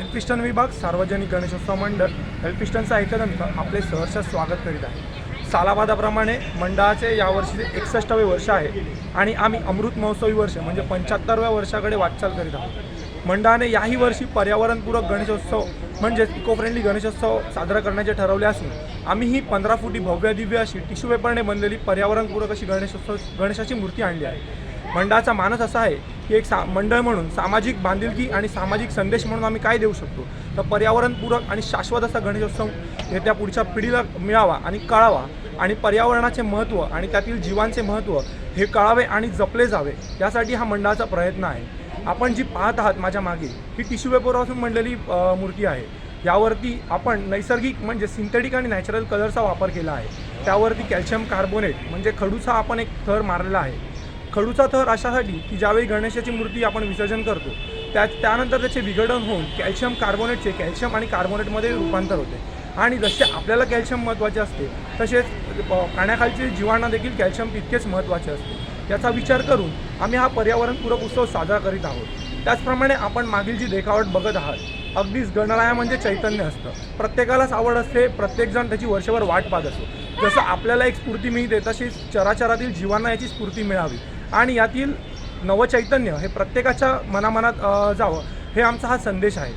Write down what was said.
Elphinstone विभाग सार्वजनिक गणेशोत्सव मंडळ एल्फिस्टनचा ऐकल्यानंतर आपले सहर्ष स्वागत करीत आहे. सालाबादाप्रमाणे मंडळाचे यावर्षीचे एकसष्टावे वर्ष आहे आणि आम्ही अमृत महोत्सवी वर्ष म्हणजे पंच्याहत्तरव्या वर्षाकडे वाटचाल करीत आहोत. मंडळाने याही वर्षी पर्यावरणपूरक गणेशोत्सव म्हणजेच इको फ्रेंडली गणेशोत्सव साजरा करण्याचे ठरवले असून आम्ही ही पंधरा फुटी भव्य दिव्य अशी टिश्यू पेपरने बनलेली पर्यावरणपूरक अशी गणेशोत्सव गणेशाची मूर्ती आणली आहे. मंडळाचा मानस असा आहे की एक सा मंडळ म्हणून सामाजिक बांधिलकी आणि सामाजिक संदेश म्हणून आम्ही काय देऊ शकतो? तर पर्यावरणपूरक आणि शाश्वत असा गणेशोत्सव येत्या पुढच्या पिढीला मिळावा आणि कळावा आणि पर्यावरणाचे महत्त्व आणि त्यातील जीवांचे महत्त्व हे कळावे आणि जपले जावे यासाठी हा मंडळाचा प्रयत्न आहे. आपण जी पाहत आहात माझ्या मागे ही टिश्यू पेपरपासून बनलेली मूर्ती आहे. यावरती आपण नैसर्गिक म्हणजे सिंथेटिक आणि नॅचरल कलरचा वापर केला आहे. त्यावरती कॅल्शियम कार्बोनेट म्हणजे खडूचा आपण एक थर मारलेला आहे. खडूचा थर अशासाठी की ज्यावेळी गणेशाची मूर्ती आपण विसर्जन करतो त्या त्यानंतर त्याचे विघटन होऊन कॅल्शियम कार्बोनेटचे कॅल्शियम आणि कार्बोनेटमध्ये रूपांतर होते. आणि जसे आपल्याला कॅल्शियम महत्त्वाचे असते तसेच पाण्याखालचे जीवांना देखील कॅल्शियम तितकेच महत्त्वाचे असते. याचा विचार करून आम्ही हा पर्यावरणपूरक उत्सव साजरा करीत आहोत. त्याचप्रमाणे आपण मागील जी देखावट बघत आहात अगदीच गणराया म्हणजे चैतन्य असतं. प्रत्येकालाच आवड असते प्रत्येकजण त्याची वर्षभर वाट पाहत असतो. जसं आपल्याला एक स्फूर्ती मिळते तशीच चराचरातील जीवांना याची स्फूर्ती मिळावी. आणि यातील नवचैतन्य हे प्रत्येकाच्या मनामनात जावं हे आमचा हा संदेश आहे.